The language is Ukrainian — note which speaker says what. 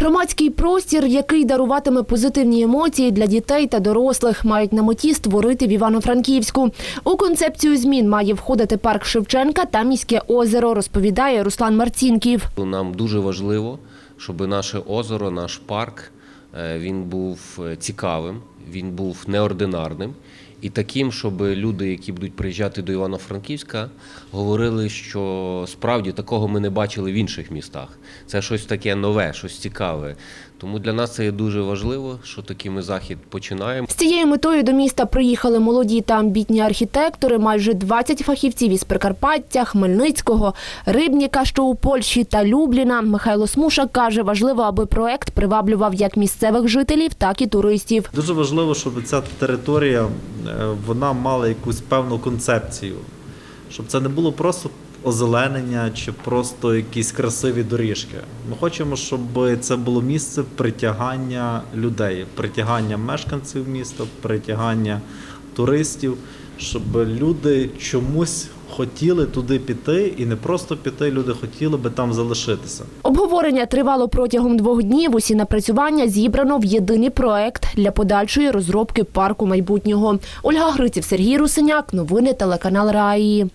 Speaker 1: Громадський простір, який даруватиме позитивні емоції для дітей та дорослих, мають на меті створити в Івано-Франківську. У концепцію змін має входити парк Шевченка та міське озеро, розповідає Руслан Марцінків.
Speaker 2: Нам дуже важливо, щоб наше озеро, наш парк, е, він був е, цікавим, він був неординарним і таким, щоб люди, які будуть приїжджати до Івано-Франківська, говорили, що справді такого ми не бачили в інших містах. Це щось таке нове, щось цікаве. Тому для нас це є дуже важливо, що такий ми захід починаємо.
Speaker 1: З цією метою до міста приїхали молоді та амбітні архітектори, майже 20 фахівців із Прикарпаття, Хмельницького, Рибніка, що у Польщі та Любліна. Михайло Смушак каже, важливо, аби проект приваблював як місцевих жителів, так і туристів.
Speaker 3: Дуже важливо, щоб ця територія вона мала якусь певну концепцію, щоб це не було просто озеленення чи просто якісь красиві доріжки. Ми хочемо, щоб це було місце притягання людей, притягання мешканців міста, притягання туристів, щоб люди чомусь хотіли туди піти, і не просто піти, люди хотіли би там залишитися.
Speaker 1: Обговорення тривало протягом двох днів. Усі напрацювання зібрано в єдиний проект для подальшої розробки парку майбутнього. Ольга Гриців, Сергій Русиняк. Новини телеканал Раї.